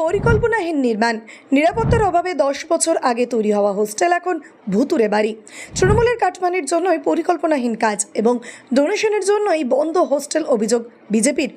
পরিকল্পনাহীন নির্মাণ। নিরাপত্তার অভাবে দশ বছর আগে তৈরি হওয়া হোস্টেল এখন ভুতুরে বাড়ি। তৃণমূলের কাঠমানির জন্যই পরিকল্পনাহীন কাজ এবং ডোনেশনের জন্যই বন্ধ হোস্টেল অভিযোগ বিজেপির।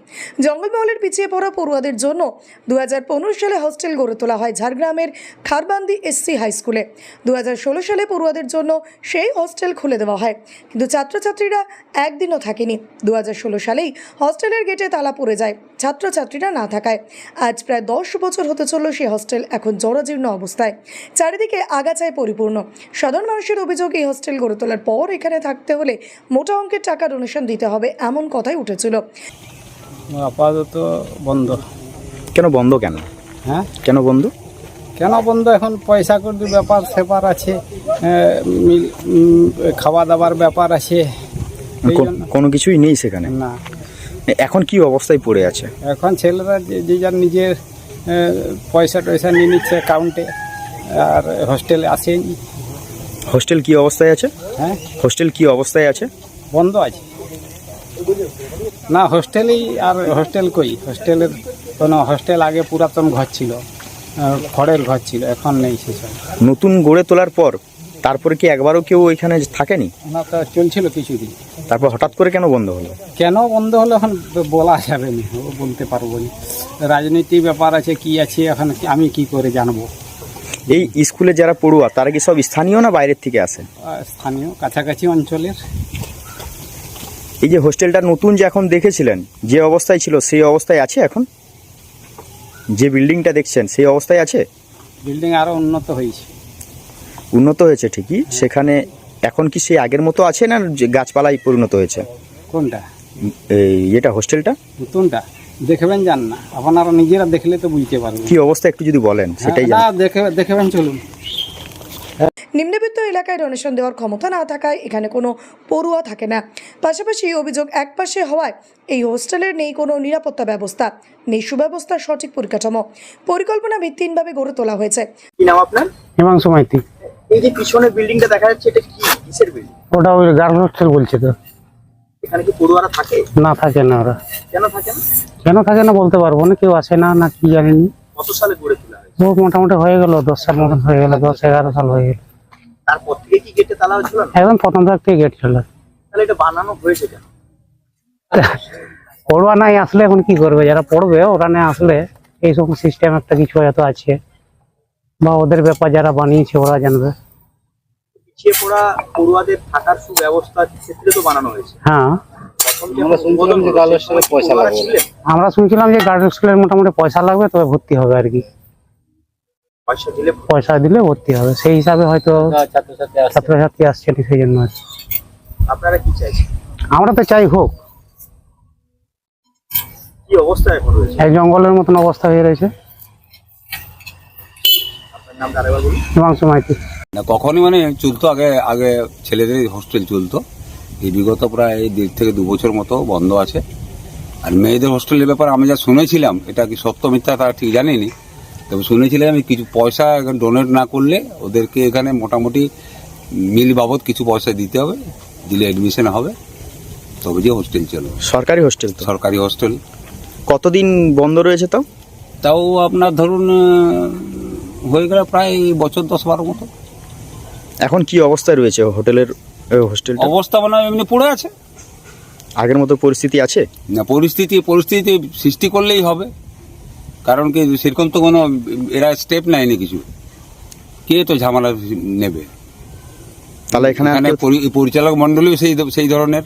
জঙ্গলমহলের পিছিয়ে পড়া পড়ুয়াদের জন্য দু হাজার পনেরো সালে হোস্টেল গড়ে তোলা হয় ঝাড়গ্রামের খারবান্দি এসসি হাই স্কুলে দু হাজার ষোলো সালে পড়ুয়াদের জন্য সেই হোস্টেল খুলে দেওয়া হয়। কিন্তু ছাত্রছাত্রীরা একদিনও থাকেনি। দু হাজার ষোলো সালেই হস্টেলের গেটে তালা পড়ে যায়। ছাত্রছাত্রীরা না থাকায় আজ প্রায় দশ বছর হতে চলল সেই হস্টেল এখন জরাজীর্ণ অবস্থায়। চারিদিকে আগাছায় পরিপূর্ণ। সাধারণ মানুষের অভিযোগ, এই হস্টেল গড়ে তোলার পর এখানে থাকতে হলে মোটা অঙ্কের টাকা ডোনেশন দিতে হবে এমন কথাই উঠেছিল। আপাতত বন্ধ। কেন বন্ধ কেন? হ্যাঁ? কেন বন্ধ? কেন বন্ধ? এখন পয়সা করি ব্যাপার সেপার আছে খাওয়া দাওয়ার ব্যাপার আছে। কোনো কিছুই নেই সেখানে? না। এখন কি অবস্থায় পড়ে আছে? এখন ছেলেরা যে যে যার নিজের পয়সা টয়সা নিয়ে নিচ্ছে অ্যাকাউন্টে আর হোস্টেলে আসেনি হোস্টেল কি অবস্থায় আছে? হ্যাঁ? হোস্টেল কি অবস্থায় আছে? বন্ধ আছে। না হোস্টেলেই আর হোস্টেল কই? হোস্টেলের কোনো হোস্টেল আগে পুরাতন ঘর ছিল। খড়ের ঘর ছিল এখন নেই সেসব নতুন গড়ে তোলার পর তারপরে কি একবারও কেউ ওইখানে থাকেনি? না তো চলছিল কিছুদিন। তারপর হঠাৎ করে কেন বন্ধ হলো? কেন বন্ধ হলো এখন বলা যাবে না বলতে পারব না। রাজনীতি ব্যাপার আছে কি আছে এখন আমি কি করে জানব? এই স্কুলে যারা পড়ুয়া তারা কি সব স্থানীয় না বাইরের থেকে আসে? স্থানীয় কাছাকাছি অঞ্চলের। এই যে হোস্টেলটা নতুন যে এখন দেখেছিলেন যে অবস্থায় ছিল সেই অবস্থায় আছে এখন? যে বিল্ডিংটা দেখছেন সেই অবস্থায় আছে? বিল্ডিং আরও উন্নত হয়েছে। উন্নত হয়েছে ঠিকই সেখানে এখন কি সেই আগের মতো আছে না যে গাছপালায় পরিণত হয়েছে? কোনটা? এই এটা হোস্টেলটা? নতুনটা? দেখবেন জান না। আপনারা নিজেরা দেখলে তো বুঝতে পারবেন। কি অবস্থা একটু যদি বলেন সেটাই না দেখে দেখবেন চলুন। নিম্নবিত্ত এলাকায় ডোনেশন দেওয়ার ক্ষমতা না থাকায় এখানে কোনো পড়ুয়া থাকে না। পাশাপাশি এই অভিযোগ একপাশে হওয়ায় এই হোস্টেলের নেই কোনো নিরাপত্তা ব্যবস্থা নেই সুব্যবস্থার সঠিক পরিকাঠামো। পরিকল্পনা ভিত্তিহীনভাবে গড়ে তোলা হয়েছে। কি নাম আপনার? হিমাংশু মাইতি। এই যে পিছনে বিল্ডিংটা দেখা যাচ্ছে এটা কি? কিসের বিল্ডিং? ওটা ওই গার্লস হোস্টেল বলছে তো। এখানে কি পড়ুয়ারা থাকে? না থাকে না ওরা। কেন থাকে না? কেন থাকে না বলতে পারব না কেউ আসে না না কি জানিনি কত সালে গড়ে তোলা হয়েছে? ও মোটামুটি হয়ে গেল দশ সাল মতন হয়ে গেল দশ এগারো সাল হয়ে গেল। তারপর থেকে কি গেটে তালা হয়েছিল একদম প্রথম থাকতে গেট ছিল। তাহলে এটা বানানো হয়েছে কেন? পড়ুয়া নাই আসলে এখন কি করবে? যারা পড়বে ওরা না আসলে এইসব সিস্টেম একটা কিছু হয়তো আছে। বা ওদের ব্যাপার যারা বানিয়েছে ওরা জানবে। পিছিয়ে পড়া পড়ুয়াদের থাকার সুব্যবস্থার ক্ষেত্রে তো বানানো হয়েছে। হ্যাঁ। আমরা শুনছিলাম যে গার্লস স্কুলের মোটামুটি পয়সা লাগবে তবে ভর্তি হবে আর কি। পয়সা দিলে পয়সা দিলে ভর্তি হবে। সেই হিসাবে হয়তো ছাত্রছাত্রী আসছে। সেই জন্য আর কি। আপনারা কি চাইছেন? আমরা তো চাই হোক। কি অবস্থা এখন রয়েছে? এক জঙ্গলের মতন অবস্থা হয়ে রয়েছে। হিমাংশু মাইতি। না তখনই মানে চলতো আগে আগে ছেলেদের হোস্টেল চলতো এই বিগত প্রায় দেড় থেকে দু বছর মতো বন্ধ আছে। আর মেয়েদের হোস্টেলের ব্যাপারে আমি যা শুনেছিলাম এটা কি সত্য মিথ্যা তারা ঠিক জানিনি। তবে শুনেছিলাম আমি কিছু পয়সা এখন ডোনেট না করলে ওদেরকে এখানে মোটামুটি মিল বাবদ কিছু পয়সা দিতে হবে দিলে অ্যাডমিশন হবে। তবে যে হোস্টেল চলবে সরকারি হোস্টেল সরকারি হোস্টেল কতদিন বন্ধ রয়েছে তাও? তাও আপনার ধরুন হয়ে গেল প্রায় বছর দশ বারো মতো। এখন কি অবস্থায় রয়েছে হোটেলের হোস্টেল অবস্থা মানে এমনি পড়ে আছে। আগের মতো পরিস্থিতি আছে? না পরিস্থিতি পরিস্থিতি সৃষ্টি করলেই হবে। কারণ কি সেরকম তো কোনো এরা স্টেপ নেয়নি কিছু। কে তো ঝামেলা নেবে? তাহলে এখানে পরিচালক মন্ডলীও সেই সেই ধরনের।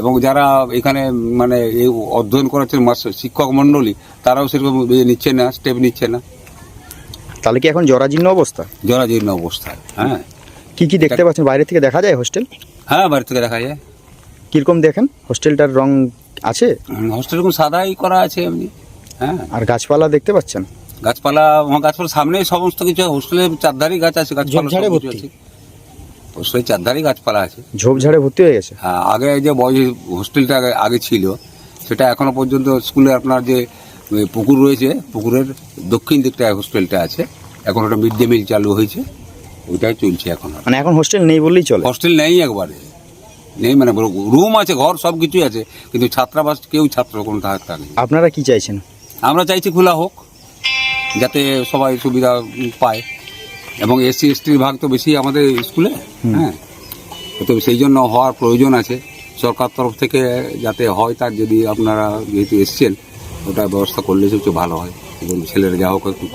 এবং যারা এখানে মানে এই অধ্যয়ন করাচ্ছেন শিক্ষক মন্ডলী তারাও সেরকম নিচ্ছে না স্টেপ নিচ্ছে না। তাহলে কি এখন জরাজীর্ণ অবস্থা? জরাজীর্ণ অবস্থা হ্যাঁ। কি কি দেখতে পাচ্ছেন? বাইরে থেকে দেখা যায় হোস্টেল হ্যাঁ বাইরে থেকে দেখা যায়। কীরকম দেখেন? হোস্টেলটার রং আছে? হোস্টেল এরকম সাদাই করা আছে এমনি। হ্যাঁ। আর গাছপালা দেখতে পাচ্ছেন? গাছপালা গাছপালা সামনেই সমস্ত কিছু হোস্টেলের চারধারই গাছ আছে গাছপালা। আছে। হোস্টেলের চারধারই গাছপালা আছে। ঝোপঝাড়ে ভর্তি হয়ে গেছে? হ্যাঁ আগে যে বয় হোস্টেলটা আগে- ছিল সেটা এখনও পর্যন্ত স্কুলে আপনার যে পুকুর রয়েছে পুকুরের দক্ষিণ দিকটা হোস্টেলটা আছে। এখন ওটা মিড ডে মিল চালু হয়েছে ওইটাই চলছে এখন মানে এখন হোস্টেল নেই বললেই চলে? হোস্টেল নেই একবারে। নেই মানে রুম আছে ঘর সব কিছুই আছে কিন্তু ছাত্রাবাস কেউ ছাত্র কোনো থাকা নেই। আপনারা কি চাইছেন? আমরা চাইছি খোলা হোক যাতে সবাই সুবিধা পায়। এবং এসসি এসটির ভাগ তো বেশি আমাদের স্কুলে হ্যাঁ। তো সেই জন্য হওয়ার প্রয়োজন আছে। সরকার তরফ থেকে যাতে হয় তার যদি আপনারা যেহেতু এসছেন ওটা ব্যবস্থা করলে সবচেয়ে ভালো হয়। এবং ছেলেরা যা হোক একটু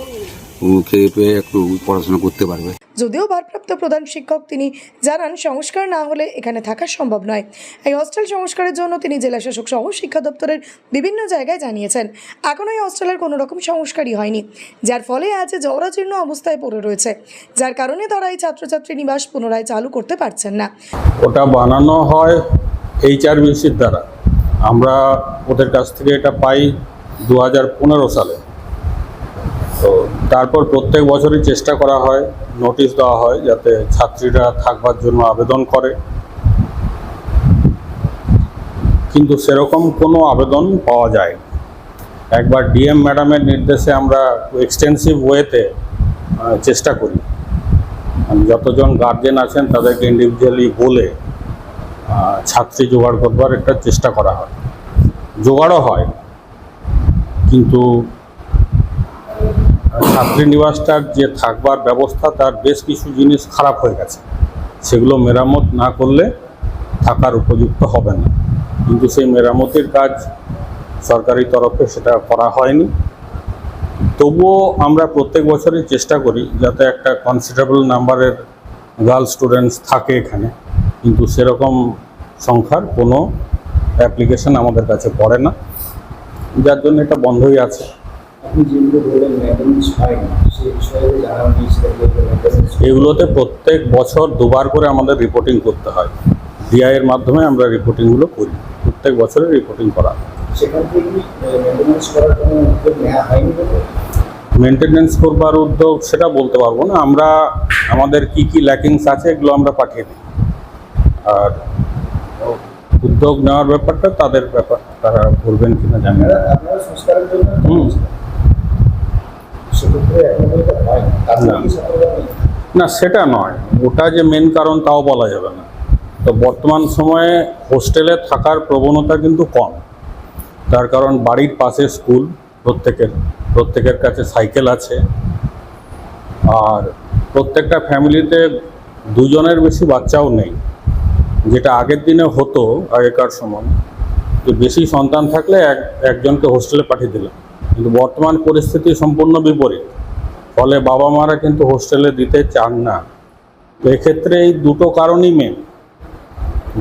খেয়ে পেয়ে একটু পড়াশোনা করতে পারবে। যদিও ভারপ্রাপ্ত প্রধান শিক্ষক তিনি জানান সংস্কার না হলে এখানে থাকা সম্ভব নয়। এই হস্টেল সংস্কারের জন্য তিনি জেলা শাসক সহ শিক্ষা দপ্তরের বিভিন্ন জায়গায় জানিয়েছেন এখনও এই হস্টেলের কোনো রকম সংস্কারই হয়নি যার ফলে আজ জরাজীর্ণ অবস্থায় পড়ে রয়েছে। যার কারণে তারা এই ছাত্রছাত্রী নিবাস পুনরায় চালু করতে পারছেন না। ওটা বানানো হয় এইচআরবিসির দ্বারা। আমরা ওদের কাছ থেকে এটা পাই দু হাজার পনেরো সালে। তো তারপর প্রত্যেক বছরই চেষ্টা করা হয় নোটিশ দেওয়া হয় যাতে ছাত্রীরা থাকবার জন্য আবেদন করে। কিন্তু সেরকম কোনো আবেদন পাওয়া যায়। একবার ডিএম ম্যাডামের নির্দেশে আমরা এক্সটেন্সিভ ওয়েতে চেষ্টা করি। যতজন গার্জেন আছেন তাদেরকে ইন্ডিভিজুয়ালি বলে ছাত্রী জোগাড় করবার একটা চেষ্টা করা হয়। জোগাড়ও হয়। কিন্তু ছাত্রী নিবাসটার যে থাকবার ব্যবস্থা, তার বেশ কিছু জিনিস খারাপ হয়ে গেছে। সেগুলো মেরামত না করলে থাকার উপযুক্ত হবে না। কিন্তু সেই মেরামতির কাজ সরকারি তরফে সেটা করা হয়নি। তবুও আমরা প্রত্যেক বছরই চেষ্টা করি যাতে একটা কনসিডারেবল নাম্বারের গার্ল স্টুডেন্টস থাকে এখানে। কিন্তু সেরকম সংখ্যার কোনো অ্যাপ্লিকেশন আমাদের কাছে পড়ে না। যার জন্য এটা বন্ধই আছে। আপনি যেগুলো বললেন মেনটেন্স হয় সেই বিষয়ে জানানো হয়েছিল যে মেনটেন্স এগুলোতে প্রত্যেক বছর দুবার করে আমাদের রিপোর্টিং করতে হয়। ডিআই এর মাধ্যমে আমরা রিপোর্টিংগুলো করি। প্রত্যেক বছরে রিপোর্টিং করা সেখান থেকে মেনটেন্স করার কোনো উদ্যোগ নেওয়া হয়নি বলে? মেনটেনেন্স করবার উদ্যোগ সেটা বলতে পারব না। আমরা আমাদের কি কি ল্যাকিংস আছে এগুলো আমরা পাঠিয়ে দিই। আর উদ্যোগ নেওয়ার ব্যাপারটা তাদের ব্যাপার তারা করবেন কিনা জানি হুম। সেক্ষেত্রে এখনও পর্যন্ত হয় না। সেটা নয়। ওটা যে মেন কারণ তাও বলা যাবে না। তো বর্তমান সময়ে হোস্টেলে থাকার প্রবণতা কিন্তু কম। তার কারণ বাড়ির পাশে স্কুল প্রত্যেকের প্রত্যেকের কাছে সাইকেল আছে। আর প্রত্যেকটা ফ্যামিলিতে দুজনের বেশি বাচ্চাও নেই। যেটা আগের দিনে হতো আগেকার সময় যে বেশি সন্তান থাকলে এক একজনকে হোস্টেলে পাঠিয়ে দিলাম। কিন্তু বর্তমান পরিস্থিতি সম্পূর্ণ বিপরীত। ফলে বাবা মারা কিন্তু হোস্টেলে দিতে চান না। তো এক্ষেত্রে এই দুটো কারণই মেন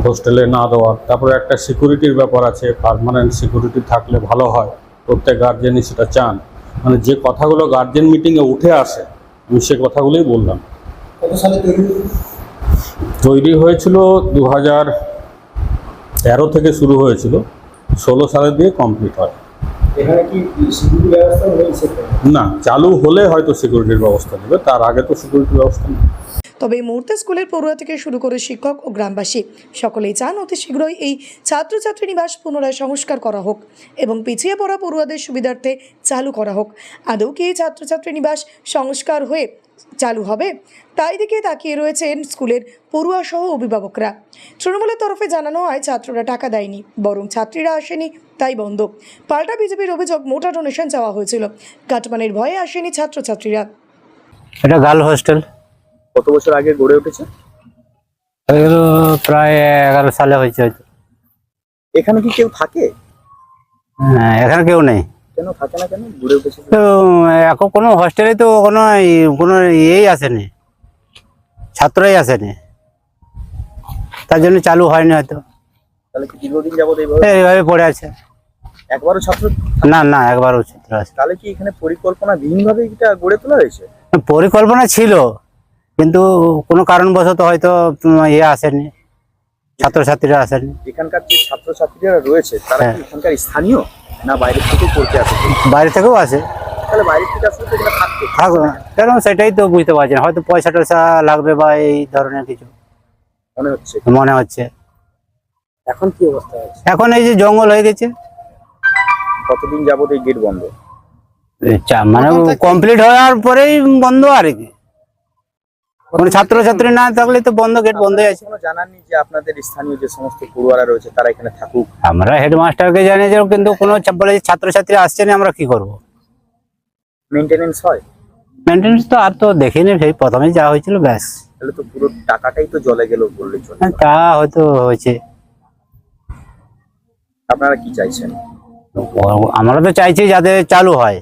হোস্টেলে না দেওয়ার তারপরে একটা সিকিউরিটির ব্যাপার আছে পার্মানেন্ট সিকিউরিটি থাকলে ভালো হয় প্রত্যেক গার্জেনই সেটা চান। মানে যে কথাগুলো গার্জেন মিটিংয়ে উঠে আসে আমি সে কথাগুলোই বললাম। তৈরি? হয়েছিল? দু হাজার তেরো থেকে শুরু হয়েছিল ষোলো সালে দিয়ে কমপ্লিট হয়। এখানে কি সিকিউরিটি ব্যবস্থা রয়েছে না চালু হলে হয়তো সিকিউরিটির ব্যবস্থা নেবে তার আগে তো সিকিউরিটির ব্যবস্থা নেই তবে এই মুহূর্তে স্কুলের পড়ুয়া থেকে শুরু করে শিক্ষক ও গ্রামবাসী সকলেই চান অতি শীঘ্রই এই ছাত্রছাত্রী নিবাস পুনরায় সংস্কার করা হোক এবং পিছিয়ে পড়া পড়ুয়াদের সুবিধার্থে চালু করা হোক। আদৌ কি এই ছাত্রছাত্রী নিবাস সংস্কার হয়ে চালু হবে। তাই দিকে তাকিয়ে রয়েছেন স্কুলের পড়ুয়া সহ অভিভাবকরা। তৃণমূলের তরফে জানানো হয় ছাত্ররা টাকা দেয়নি বরং ছাত্রীরা আসেনি তাই বন্ধ। পাল্টা বিজেপির অভিযোগ মোটা ডোনেশন চাওয়া হয়েছিল। কাটমানের ভয়ে আসেনি ছাত্রছাত্রীরা। এটা গার্ল হোস্টেল। কত বছর আগে গড়ে উঠেছে? এগুলো প্রায় এগারো সালে হয়েছে হয়তো। এখানে কি কেউ থাকে? হ্যাঁ এখানে কেউ নেই। কেন থাকে না কেন? গড়ে উঠেছে তো এখন কোনো হোস্টেলে তো কোনো কোনো ইয়েই আসেনি। ছাত্রই আসেনি। তার জন্য চালু হয়নি হয়তো। তাহলে কি দীর্ঘদিন যাবত এইভাবে এইভাবে পড়ে আছে। একবারও ছাত্র না না একবারও ছাত্র আসে তাহলে কি এখানে পরিকল্পনা এটা গড়ে তোলা হয়েছে? পরিকল্পনা ছিল কিন্তু কোনো কারণবশত হয়তো ইয়ে আসেনি। ছাত্রছাত্রীরা আসেনি এখানকার যে ছাত্রছাত্রীরা রয়েছে তারা কি হ্যাঁ। এখানকার স্থানীয় না বাইরে থেকেও পড়তে আসে? বাইরে থেকেও আসে। তাহলে বাইরে থেকে আসলে তো থাকতো। থাকবে না। কেন সেটাই তো বুঝতে পারছি না। হয়তো পয়সা টয়সা লাগবে বা এই ধরনের কিছু। মনে হচ্ছে। মনে হচ্ছে। এখন কি অবস্থা আছে? এখন এই যে জঙ্গল হয়ে গেছে। কতদিন যাবত এই গেট বন্ধ? চা- মানে কমপ্লিট হওয়ার পরেই বন্ধ আর কি। কোনো ছাত্রছাত্রী না থাকলে তো বন্ধ গেট বন্ধই আছে। কোনো জানাননি যে আপনাদের স্থানীয় যে সমস্ত পড়ুয়ারা রয়েছে তারা এখানে থাকুক? আমরা হেডমাস্টারকে জানিয়ে কিন্তু কোনো বলে ছাত্রছাত্রী আসছে না আমরা কি করব? মেনটেনেন্স হয়? মেনটেন্স তো আর তো দেখিনি সেই প্রথমেই যা হয়েছিল ব্যাস। তাহলে তো পুরো টাকাটাই তো জলে গেল বললে চলে। হ্যাঁ, তা হয়তো হয়েছে। আপনারা কি চাইছেন? আমরা তো চাইছি যাতে চালু হয়।